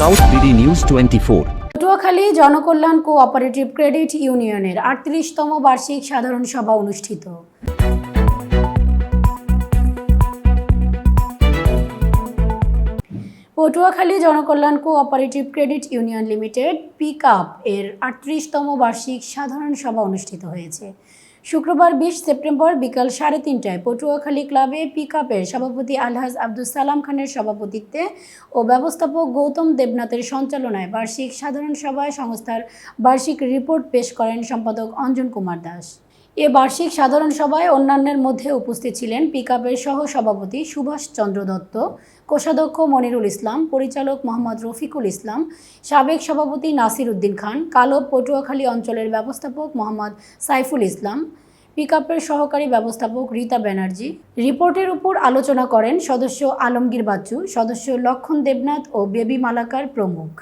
South BD News twenty four Patuakhali Janakalyan cooperative credit ইউনিয়নের আটত্রিশতম বার্ষিক সাধারণ সভা অনুষ্ঠিত। Patuakhali Janakalyan cooperative credit union limited pick up এর আটত্রিশতম বার্ষিক সাধারণ সভা অনুষ্ঠিত হয়েছে। শুক্রবার বিশ সেপ্টেম্বর বিকাল সাড়ে তিনটায় পটুয়াখালী ক্লাবে পিক আপের সভাপতি আলহাজ আব্দুল সালাম খানের সভাপতিত্বে ও ব্যবস্থাপক গৌতম দেবনাথের সঞ্চালনায় বার্ষিক সাধারণ সভায় সংস্থার বার্ষিক রিপোর্ট পেশ করেন সম্পাদক অঞ্জন কুমার দাস। এ বার্ষিক সাধারণ সভায় অন্যান্যের মধ্যে উপস্থিত ছিলেন পিকআপের সহ সভাপতি সুভাষ চন্দ্র দত্ত, কোষাধ্যক্ষ মনিরুল ইসলাম, পরিচালক মোহাম্মদ রফিকুল ইসলাম, সাবেক সভাপতি নাসির উদ্দিন খান কালো পটুয়াখালী অঞ্চলের ব্যবস্থাপক মোহাম্মদ সাইফুল ইসলাম, পিকআপের সহকারী ব্যবস্থাপক রীতা ব্যানার্জি। রিপোর্টের উপর আলোচনা করেন সদস্য আলমগীর বাচ্চু, সদস্য লক্ষণ দেবনাথ ও বেবি মালাকার প্রমুখ।